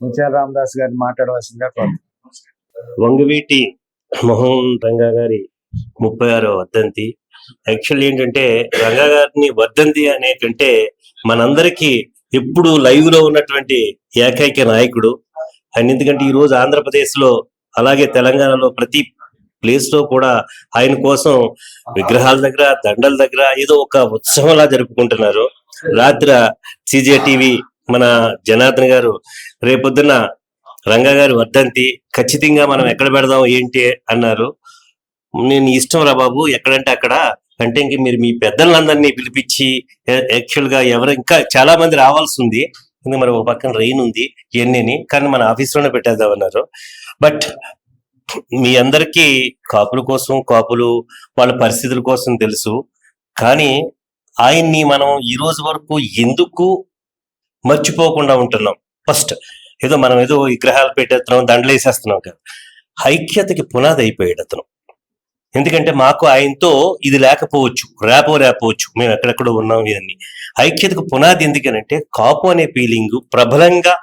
ముత్యాల రామదాస్ గారిని మాట్లాడవలసిందిగా వంగవీటి మోహన్ రంగా గారి ముప్పై ఆరో వర్ధంతి. యాక్చువల్ ఏంటంటే రంగా గారిని వర్ధంతి అనే కంటే మనందరికీ ఎప్పుడు లైవ్లో ఉన్నటువంటి ఏకైక నాయకుడు. అండ్ ఎందుకంటే ఈ రోజు ఆంధ్రప్రదేశ్లో అలాగే తెలంగాణలో ప్రతి ప్లేస్లో కూడా ఆయన కోసం విగ్రహాల దగ్గర దండల దగ్గర ఏదో ఒక ఉత్సవంలా జరుపుకుంటున్నారు. రాత్రి సిజే టీవీ మన జనార్దన్ గారు రేపొద్దున రంగా గారు వర్ధంతి ఖచ్చితంగా మనం ఎక్కడ పెడదాం ఏంటి అన్నారు. నేను ఇష్టం రా బాబు ఎక్కడంటే అక్కడ. అంటే ఇంక మీరు మీ పెద్దలందరినీ పిలిపించి యాక్చువల్గా ఎవరు ఇంకా చాలా మంది రావాల్సి ఉంది. ఇంకా మరి ఒక పక్కన రెయిన్ ఉంది ఇవన్నీ కానీ మన ఆఫీస్లోనే పెట్టేద్దాం అన్నారు. బట్ మీ అందరికీ కాపుల కోసం కాపులు వాళ్ళ పరిస్థితుల కోసం తెలుసు. కానీ ఆయన్ని మనం ఈ రోజు వరకు ఎందుకు మర్చిపోకుండా ఉంటున్నాం. ఫస్ట్ ఏదో మనం ఏదో విగ్రహాలు పెట్టేస్తున్నాం దండలు వేసేస్తున్నాం కదా. ఐక్యతకి పునాది అయిపోయాడు అతను ఎందుకంటే మాకు ఆయనతో ఇది లేకపోవచ్చు రేపో రేపవచ్చు మేము ఎక్కడెక్కడో ఉన్నాం ఇవన్నీ. ఐక్యతకు పునాది ఎందుకనంటే కాపు అనే ఫీలింగ్ ప్రబలంగా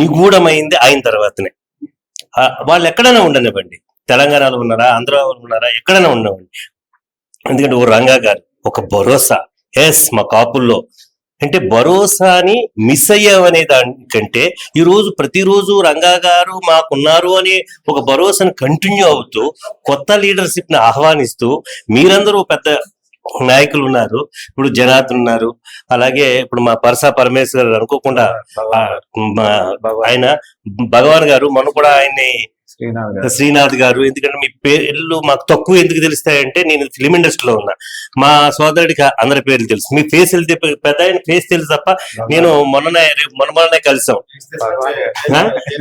నిగూఢమైంది ఆయన తర్వాతనే. వాళ్ళు ఎక్కడైనా ఉండనివ్వండి. తెలంగాణలో ఉన్నారా ఆంధ్రాలో ఉన్నారా ఎక్కడైనా ఉండవండి ఎందుకంటే ఓ రంగా గారు ఒక భరోసా. ఎస్ మా కాపుల్లో అంటే భరోసాని మిస్ అయ్యామనే దానికంటే ఈ రోజు ప్రతిరోజు రంగా గారు మాకున్నారు అనే ఒక భరోసాను కంటిన్యూ అవుతూ కొత్త లీడర్షిప్ని ఆహ్వానిస్తూ మీరందరూ పెద్ద నాయకులు ఉన్నారు. ఇప్పుడు జనార్దన్ ఉన్నారు. అలాగే ఇప్పుడు మా పరసా పరమేశ్వర్ అనుకోకుండా ఆయన భగవాన్ గారు మొన్న కూడా ఆయన్ని శ్రీనాథ్ గారు. శ్రీనాథ్ గారు. ఎందుకంటే మీ పేర్లు మాకు తక్కువ ఎందుకు తెలుస్తాయంటే నేను ఫిలిం ఇండస్ట్రీలో ఉన్నా. మా సోదరుడికి అందరి పేర్లు తెలుసు. మీ ఫేస్ వెళ్తే పెద్ద ఆయన ఫేస్ తెలుసు తప్ప నేను మొన్ననే మొన్న మొన్ననే కలిసాం?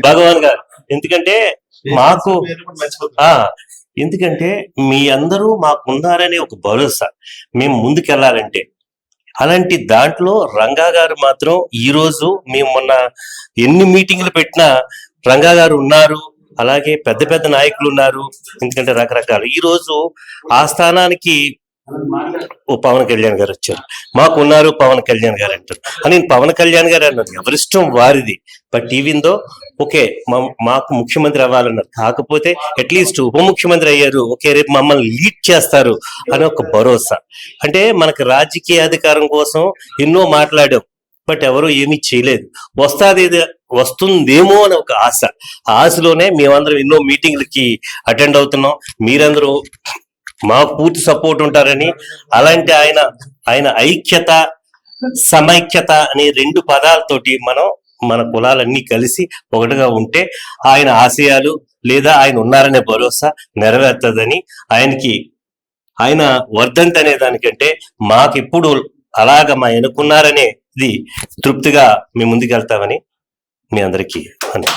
భగవాన్. గారు. ఎందుకంటే మాకు ఎందుకంటే మీ అందరూ మాకున్నారనే ఒక భరోసా. మేము ముందుకెళ్ళాలంటే. అలాంటి దాంట్లో రంగా గారు మాత్రం ఈ రోజు మేము మొన్న ఎన్ని మీటింగ్లు పెట్టినా రంగా గారు ఉన్నారు. అలాగే పెద్ద పెద్ద నాయకులు ఉన్నారు ఎందుకంటే రకరకాలు. ఈ రోజు ఆ స్థానానికి ఓ పవన్ కళ్యాణ్ గారు వచ్చారు. మాకు ఉన్నారు పవన్ కళ్యాణ్ గారు అంటారు. అని నేను పవన్ కళ్యాణ్ గారు అన్నాను ఎవరిష్టం వారిది. బట్ టీవీందో ఓకే మాకు ముఖ్యమంత్రి అవ్వాలన్నారు. కాకపోతే అట్లీస్ట్ ఉప ముఖ్యమంత్రి అయ్యారు. ఓకే రేపు మమ్మల్ని లీడ్ చేస్తారు అని ఒక భరోసా. అంటే మనకు రాజకీయ అధికారం కోసం ఎన్నో మాట్లాడాం. బట్ ఎవరు ఏమీ చేయలేదు. వస్తాది వస్తుందేమో అని ఒక ఆశ. ఆ ఆశలోనే మేమందరం ఎన్నో మీటింగ్లకి అటెండ్ అవుతున్నాం. మీరందరూ మాకు పూర్తి సపోర్ట్ ఉంటారని అలాంటి ఆయన ఆయన ఐక్యత సమైక్యత అనే రెండు పదాలతోటి మనం మన కులాలన్నీ కలిసి ఒకటిగా ఉంటే ఆయన ఆశయాలు లేదా ఆయన ఉన్నారనే భరోసా నెరవేర్తదని ఆయనకి ఆయన వర్ధంతి అనే దానికంటే మాకెప్పుడు అలాగ మా ఎనుకున్నారనే ఇది తృప్తిగా మేము ముందుకెళ్తామని మీ అందరికీ అని